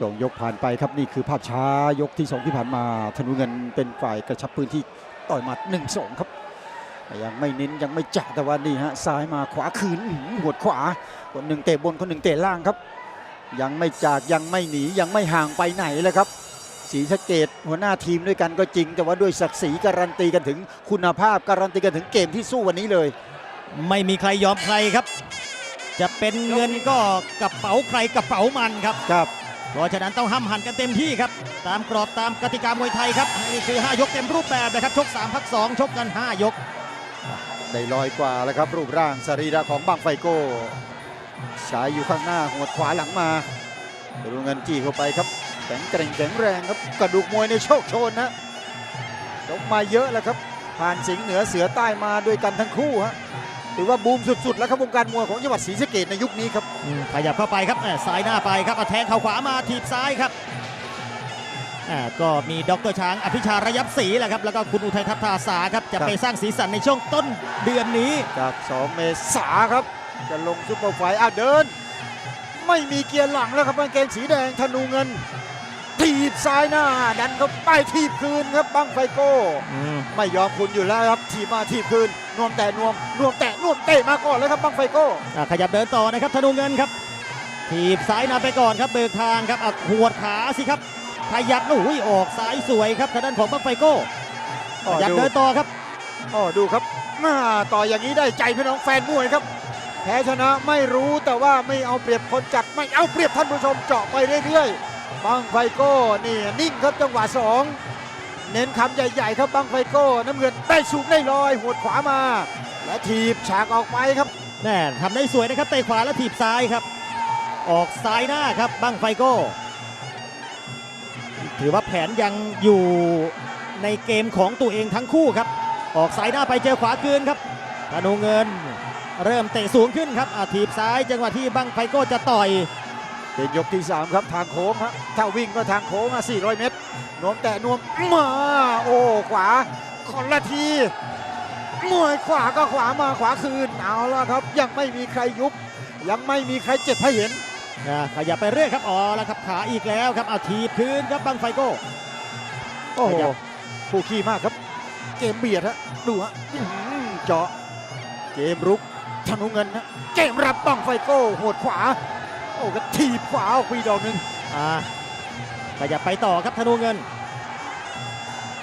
ส่งยกผ่านไปครับนี่คือภาพช้ายกที่สองที่ผ่านมาธนูเงินเป็นฝ่ายกระชับพื้นที่ต่อยหมัดหนึ่งสองครับยังไม่เน้นยังไม่จัดแต่ว่านี่ฮะซ้ายมาขวาคืนอื้อหือหัวดขวาคนหนึ่งเตะบนคนหนึ่งเตะล่างครับ ยังไม่จากยังไม่หนียังไม่ห่างไปไหนเลยครับศรีสะเกดหัวหน้าทีมด้วยกันก็จริง แต่ว่าด้วยศักดิ์ศรีการันตีกันถึงคุณภาพการันตีกันถึงเกมที่สู้วันนี้เลย ไม่มีใครยอมใครครับ จะเป็นเงินก็กระเป๋าใครกระเป๋ามันครับครับ เพราะฉะนั้นต้องห้ำหันกันเต็มที่ครับ ตามกรอบตามกติกามวยไทยครับนี่คือ 5 ยกเต็มรูปแบบนะครับ ชก 3 พัก 2 ชกกัน 5 ยก ได้ลอยกว่าแล้วครับ รูปร่างสรีระของบังไฟโก้สายอยู่ข้างหน้าหัวขวาหลังมาดูเงินจี้เข้าไปครับแข็งแกร่งแข็งแรงครับกระดูกมวยในโชคโชนนะยกมาเยอะแล้วครับ ผ่านสิงเหนือเสือใต้มาด้วยกันทั้งคู่ฮะ ถือว่าบูมสุดๆ แล้วครับวงการมวยของจังหวัดศรีสะเกดในยุคนี้ครับอืมขยับเข้าไปครับแหม่ซ้ายหน้าไปครับเอาแทงเข่าขวามาถีบซ้ายครับอ่าก็มีดรช้างอภิชาระยับศรีแหละครับแล้วก็คุณอุทัยทัพทาสาครับจะครับไปสร้างสีสันในช่วงต้นเดือนนี้จาก 2 เมษาครับ จะลงซุปเปอร์ไฟท์อะเดิน ไม่มีเกียร์หลังแล้วครับกางเกงสีแดงธนูเงิน ถีบซ้ายหน้า ดันเข้าไปถีบคืนครับบังไฟโก้ไม่ยอมคุณอยู่แล้วครับทีบมาทีบคืนนวมแต่นวมนวมแต่นวมเตะมาก่อนเลยครับบังไฟโก้ อะขยับเดินต่อนะครับธนูเงินครับถีบซ้ายนำไปก่อนครับเบิกทางครับอะหัวดขาสิครับขยับโอ้ยออกซ้ายสวยครับทางด้านของบังไฟโก้อ๋ขอยับดูเดินต่อครับ อ๋อดูครับมาต่ออย่างนี้ได้ใจพี่น้องแฟนมวยครับ แพ้ชนะไม่รู้แต่ว่าไม่เอาเปรียบคนจัดไม่เอาเปรียบท่านผู้ชมเจาะไปเรื่อยๆ บังไฟโก้นี่นิ่งครับจังหวะสองเน้นคำใหญ่ๆครับบังไฟโก้น้ำเงินได้สูงได้ลอยหัวดขวามา และถีบฉากออกไปครับแน่ทำได้สวยนะครับเตะขวาแล้วถีบซ้ายครับ ออกซ้ายหน้าครับบังไฟโก้ ถือว่าแผนยังอยู่ในเกมของตัวเองทั้งคู่ครับ ออกซ้ายหน้าไปเจอขวาคืนครับธนูเงิน เริ่มเตะสูงขึ้นครับอะถีบซ้ายจังหวะที่บังไฟโก้จะต่อย เป็นยกที่ 3 ครับทางโค้งฮะถ้าวิ่งก็ทางโค้งอะ400 เมตรนวมแต่นวมมาโอ้ขวาคนละทีมวยขวาก็ขวามาขวาคืนเอาละครับ ยังไม่มีใครยุบ ยังไม่มีใครเจ็บให้เห็นนะขยับไปเรื่อยครับอ๋อแล้วครับขาอีกแล้วครับเอาทีบคืนครับบังไฟโก้โอ้โหขยับคู่ขี้มากครับ เกมเบียดฮะดูฮะอื้อหือเจาะเกมรุกธนูเงินนะเกมรับบังไฟโก้โหดขวา โอ้ก็ถีบขวาออกไปดอกหนึ่งอ่าขยับไปต่อครับธนูเงิน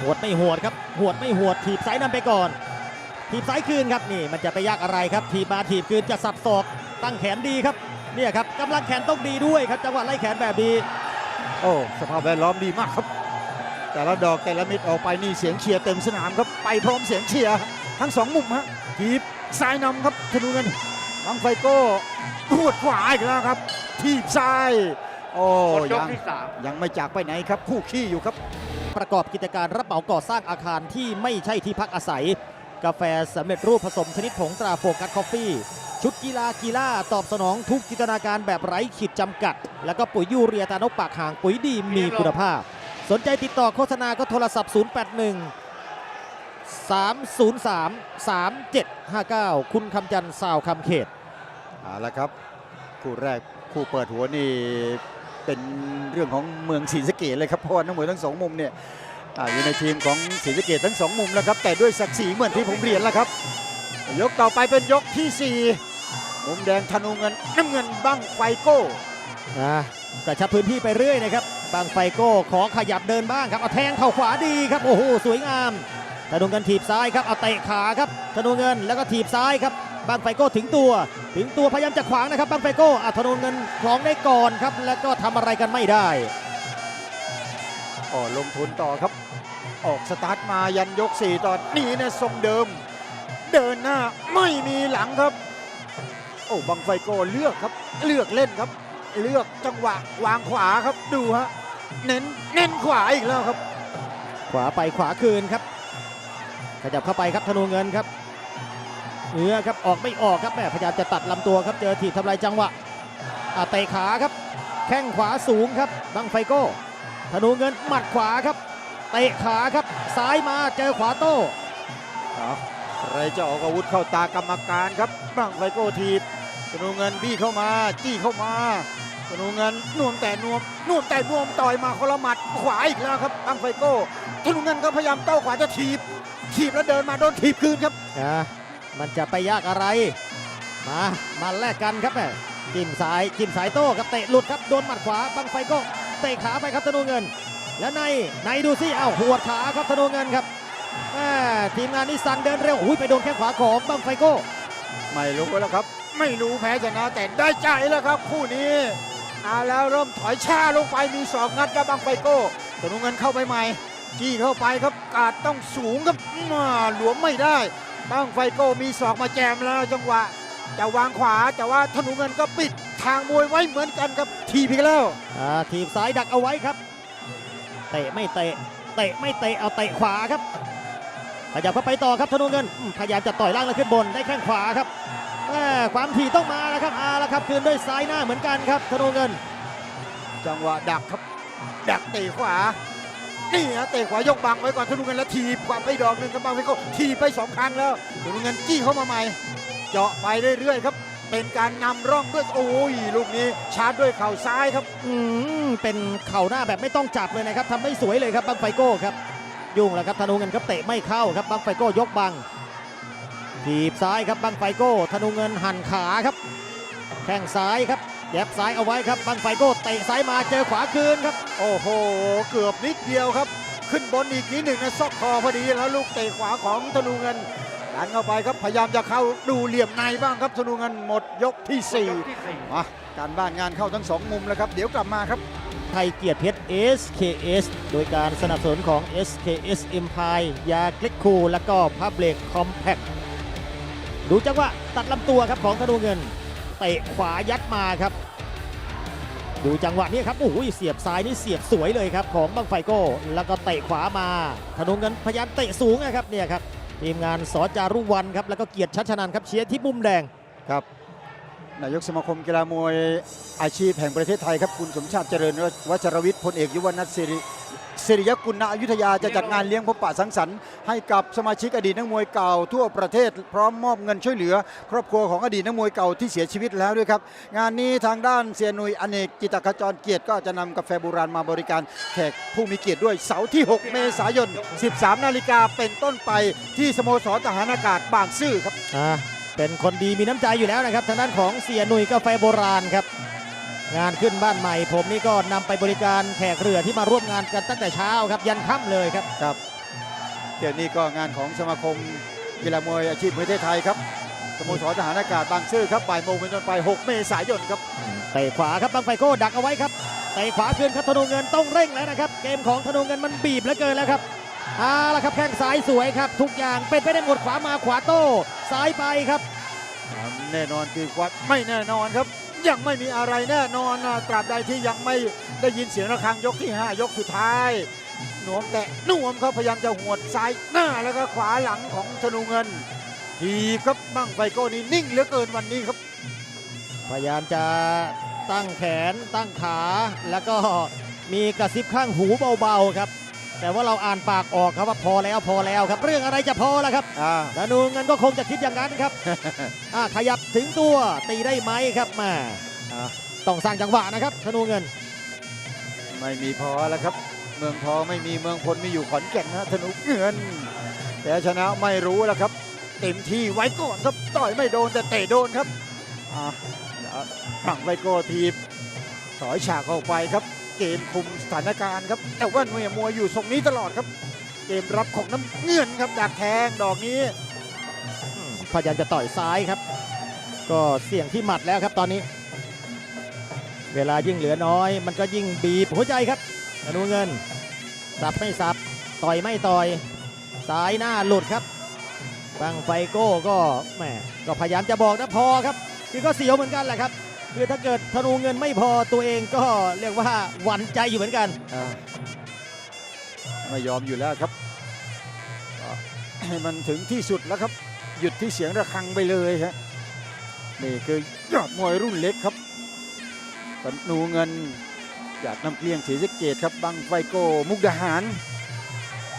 หวดไม่หวดครับหวดไม่หวดถีบซ้ายนำไปก่อน ถีบซ้ายคืนครับนี่มันจะไปยากอะไรครับถีบมาถีบคืนจะสับศอกตั้งแขนดีครับเนี่ยครับกำลังแขนต้องดีด้วยครับจังหวะไล่แขนแบบนี้โอ้สภาพแวดล้อมดีมากครับ แต่ละดอกแต่ละเม็ดออกไปนี่เสียงเชียร์เต็มสนามครับไปพร้อมเสียงเชียร์ทั้งสองมุมฮะทีบซ้ายนำครับธนูเงินบังไฟโก้ปวดขวาอีกแล้วครับ ทีบซ้าย โอ้หมดยกยังที่สาม ยังไม่จากไปไหนครับ คู่ขี้อยู่ครับ ประกอบกิจการรับเหมาก่อสร้างอาคารที่ไม่ใช่ที่พักอาศัย กาแฟสำเร็จรูปผสมชนิดผงตราโฟกัสคอฟฟี่ ชุดกีฬากีฬาตอบสนองทุกจินตนาการแบบไร้ขีดจำกัด แล้วก็ปุ๋ยยูเรียตานกปากห่างปุ๋ยดีมีคุณภาพ สนใจติดต่อโฆษณาก็โทรศัพท์ 081 303 3759 คุณคำจันทร์สาวคำเขต เอาละครับ คู่แรกคู่เปิดหัวนี่เป็นเรื่องของเมืองศรีสะเกดเลยครับเพราะว่านักมวยทั้งสองมุมเนี่ยออยู่ในทีมของศรีสะเกดทั้งสองมุมแล้วครับ แต่ด้วยศักดิ์ศรีเหมือนที่ผมเรียนแล้วครับ ยกต่อไปเป็นยกที่ 4 มุมแดงธนูเงินน้ำเงินบั้งไฟโก้นะกระชับพื้นที่ไปเรื่อยนะครับบางไฟโก้ขอขยับเดินบ้างครับเอาแทงเข่าขวาดีครับโอ้โหสวยงามธนูเงินถีบซ้ายครับเอาเตะขาครับธนูเงินแล้วก็ถีบซ้ายครับ บางไฟโก้ถึงตัว ถึงตัวพยายามจะขวางนะครับบางไฟโก้อะธนูเงินคล้องได้ก่อนครับ แล้วก็ทำอะไรกันไม่ได้อ๋อลงทุนต่อครับ ออกสตาร์ทมายันยก 4 ตอนนี้เนี่ยทรงเดิม เดินหน้าไม่มีหลังครับ โอ้บังไฟโก้เลือกครับ เลือกเล่นครับ เลือกจังหวะวางขวาครับดูฮะเน้นเน้นขวาอีกแล้วครับ ขวาไปขวาคืนครับ ขยับเข้าไปครับธนูเงินครับ เนื้อครับออกไม่ออกครับแม่พยายามจะตัดลำตัวครับเจอถีบทำลายจังหวะอะเตะขาครับ แข้งขวาสูงครับบังไฟโก้ธนูเงินหมัดขวาครับเตะขาครับซ้ายมาเจอขวาโต้เอาใครจะออกอาวุธเข้าตากรรมการครับบังไฟโก้ทีบธนูเงินบี้เข้ามา จี้เข้ามาธธนูเงินนวมแต่นวมนวมแต่นวมต่อยมาคนละหมัดขวาอีกแล้วครับบังไฟโก้ธนูเงินก็พยายามโต้ขวาจะถีบถีบแล้วเดินมาโดนถีบคืนครับนะ มันจะไปยากอะไร มา มาแลกกันครับแม่จิ้มสายจิ้มสายโต้ครับเตะหลุดครับโดนหมัดขวาบังไฟโก้เตะขาไปครับธนูเงิน แล้วในในดูสิอ้าวหัวขาครับธนูเงินครับแม่ทีมงานนี่สั่งเดินเร็วอุ้ยไปโดนแข้งขวาของบังไฟโก้ไม่รู้แล้วครับ ไม่รู้แพ้ชนะแต่ได้ใจแล้วครับ คู่นี้เอาแล้วเริ่มถอยช้าลงไปมีสองงัดแล้วบังไฟโก้ธนูเงินเข้าไปใหม่จี้เข้าไปครับกาดต้องสูงครับมาหลวมไม่ได้ บังไฟโก้มีศอกมาแจมแล้วจังหวะ จะวางขวาแต่ว่าธนูเงินก็ปิดทางมวยไว้เหมือนกันครับทีพีกแล้วอ่าทีบซ้ายดักเอาไว้ครับเตะไม่เตะเตะไม่เตะเอาเตะขวาครับขยับเข้าไปต่อครับธนูเงินอืมพยายามจะต่อยล่างแล้วขึ้นบนได้แข้งขวาครับแม่ความถี่ต้องมาแล้วครับเอาละครับคืนด้วยซ้ายหน้าเหมือนกันครับธนูเงิน จังหวะดักครับดักเตะขวา นี่ฮะเตะขวายกบังไว้ก่อนธนูเงินแล้วทีบขวาไปดอกหนึ่งครับบังไฟโก้ทีบไปสองครั้งแล้วธนูเงินจี้เข้ามาใหม่ เจาะไปเรื่อยๆครับ เป็นการนำร่องด้วยโอ้ยลูกนี้ชาร์จด้วยเข่าซ้ายครับ อืมเป็นเข่าหน้าแบบไม่ต้องจับเลยนะครับทำได้สวยเลยครับบังไฟโก้ครับ ยุ่งแล้วครับธนูเงินครับเตะไม่เข้าครับบังไฟโก้ยกบังทีบซ้ายครับบังไฟโก้ธนูเงินหันขาครับ แข้งซ้ายครับ แยบซ้ายเอาไว้ครับบังไฟโก้เตะซ้ายมาเจอขวาคืนครับ โอ้โห เกือบนิดเดียวครับ ขึ้นบนอีกนิดหนึ่งนะซอกคอพอดีแล้วลูกเตะขวาของธนูเงินดันเข้าไปครับพยายามจะเข้าดูเหลี่ยมในบ้างครับธนูเงินหมดยกที่สี่มาการบ้านงานเข้าทั้งสองมุมแล้วครับ เดี๋ยวกลับมาครับ ไทยเกียรติเพชร SKS โดยการสนับสนุนของ SKS Empire ยาเกล็กคูลแล้วก็พับเบรกคอมแพคดูจังหวะตัดลำตัวครับของธนูเงินเตะขวายัดมาครับ ดูจังหวะนี้ครับโอ้โหเสียบซ้ายนี่เสียบสวยเลยครับของบังไฟโก้ แล้วก็เตะขวามาธนงเงินพยายามเตะสูงนะครับเนี่ยครับทีมงานสจารุวันครับแล้วก็เกียรติชัชนันครับเชียร์ที่มุมแดงครับนายกสมาคมกีฬามวยอาชีพแห่งประเทศไทยครับคุณสมชาติเจริญวัชรวิทย์พลเอกยุวนัทสิริ สิริยกุลณอยุธยาจะจัดงานเลี้ยงพบปะสังสรรค์ให้กับสมาชิกอดีตนักมวยเก่าทั่วประเทศ พร้อมมอบเงินช่วยเหลือ ครอบครัวของอดีตนักมวยเก่าที่เสียชีวิตแล้วด้วยครับ งานนี้ทางด้านเซียนุยอเนกจิตรขจรเกียรติก็จะนำกาแฟโบราณมาบริการแขกผู้มีเกียรติด้วยเสาร์ที่ 6 เมษายน 13 นาฬิกาเป็นต้นไปที่สโมสรทหารอากาศบางซื่อครับเป็นคนดีมีน้ำใจอยู่แล้วนะครับทางด้านของเสียหนุ่ยกาแฟโบราณครับ งานขึ้นบ้านใหม่ ผมนี่ก็นำไปบริการแขกเรือที่มาร่วมงานกันตั้งแต่เช้าครับ ยันค่ำเลยครับครับเดี๋ยวนี้ก็งานของสมาคมกีฬามวยอาชีพประเทศไทยครับสโมสรทหารอากาศบางซื่อครับบ่ายโมงเป็นต้นไป 6 เมษายนครับเตะขวาครับบังไฟโก้ดักเอาไว้ครับเตะขวาคืนครับธนูเงินต้องเร่งแล้วนะครับ เกมของธนูเงินมันบีบเหลือเกินแล้วครับเอาละครับแข้งซ้ายสวยครับ ทุกอย่างเป็นไปได้หมดขวามาขวาโต้ซ้ายไปครับแน่นอนคือวัดไม่แน่นอนครับ ยังไม่มีอะไรแน่นอนตราบใดที่ยังไม่ได้ยินเสียงระฆังยกที่ 5 ยกสุดท้ายหนวมแตะหนวมครับพยายามจะหวดซ้ายหน้าแล้วก็ขวาหลังของธนูเงิน ทีครับบังไฟโก้นี่นิ่งเหลือเกินวันนี้ครับ พยายามจะตั้งแขนตั้งขาแล้วก็มีกระซิบข้างหูเบาๆครับ แต่ว่าเราอ่านปากออกครับว่าพอแล้วพอแล้วครับ เรื่องอะไรจะพอล่ะครับอ่าธนูเงินก็คงจะคิดอย่างนั้นครับ อ่าขยับถึงตัวตีได้ไหมครับมาอ่า ต้องสร้างจังหวะนะครับธนูเงินไม่มีพอแล้วครับ เมืองทองไม่มีเมืองพลมีอยู่ขอนแก่นนะธนูเงิน แต่ชนะไม่รู้แล้วครับ เต็มที่ไว้ก่อนครับต่อยไม่โดนแต่เตะโดนครับอ่าบังไวโก้ทีบถอยฉากออกไปครับ เกมคุมสถานการณ์ครับ แต่ว่าหน่วยมวยอยู่ทรงนี้ตลอดครับ เกมรับของน้ำเงื่อนครับดักแทงดอกนี้พยายามจะต่อยซ้ายครับ ก็เสี่ยงที่หมัดแล้วครับตอนนี้ เวลายิ่งเหลือน้อย มันก็ยิ่งบีบหัวใจครับธนูเงิน สับไม่สับ ต่อยไม่ต่อย ซ้ายหน้าหลุดครับบังไฟโก้ก็แหมก็พยายามจะบอกนะพอครับ คือก็เสียวเหมือนกันแหละครับ คือถ้าเกิดธนูเงินไม่พอตัวเองก็เรียกว่าหวั่นใจอยู่เหมือนกัน อ่าไม่ยอมอยู่แล้วครับก็ให้มันถึงที่สุดแล้วครับ หยุดที่เสียงระฆังไปเลยครับนี่คือยอดมวยรุ่นเล็กครับปนูเงินจากน้ำเกลี้ยงศรีสะเกดครับบังไฟโกมุกดาหาร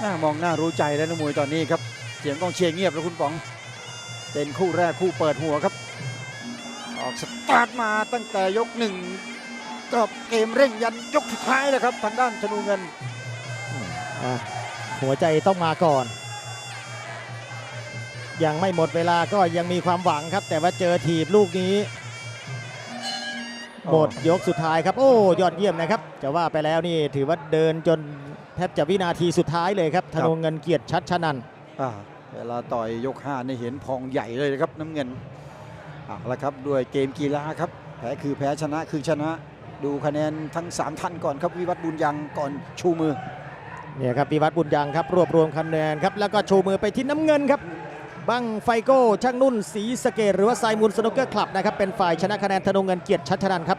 หน้ามองหน้ารู้ใจแล้วนะมวยตอนนี้ครับ เสียงกองเชียร์เงียบแล้วคุณป๋อง เป็นคู่แรกคู่เปิดหัวครับ ออกสตาร์ทมาตั้งแต่ยกหนึ่งก็เกมเร่งยันยกสุดท้ายนะครับทางด้านธนูเงิน อะหัวใจต้องมาก่อน ยังไม่หมดเวลาก็ยังมีความหวังครับ แต่ว่าเจอถีบลูกนี้หมดยกสุดท้ายครับ โอ้ยอดเยี่ยมนะครับ จะว่าไปแล้วนี่ถือว่าเดินจนแทบจะวินาทีสุดท้ายเลยครับธนงเงินเกียรติชัดชนันท์อ่าเวลาต่อยยก5ในเห็นพองใหญ่เลยนะครับน้ำเงิน เอาละครับด้วยเกมกีฬาครับแพ้คือแพ้ชนะคือชนะ ดูคะแนนทั้ง 3 ท่านก่อนครับวิวัฒน์บุญยังก่อนชูมือเนี่ยครับวิวัตรบุญยังครับ รวบรวมคะแนนครับแล้วก็ชูมือไปที่น้ำเงินครับบังไฟโก้ช่างนุ่นสีสเกตหรือว่าไซมูลสนุกเกอร์คลับนะครับเป็นฝ่ายชนะคะแนนธนงเงินเกียรติชัชนันครับ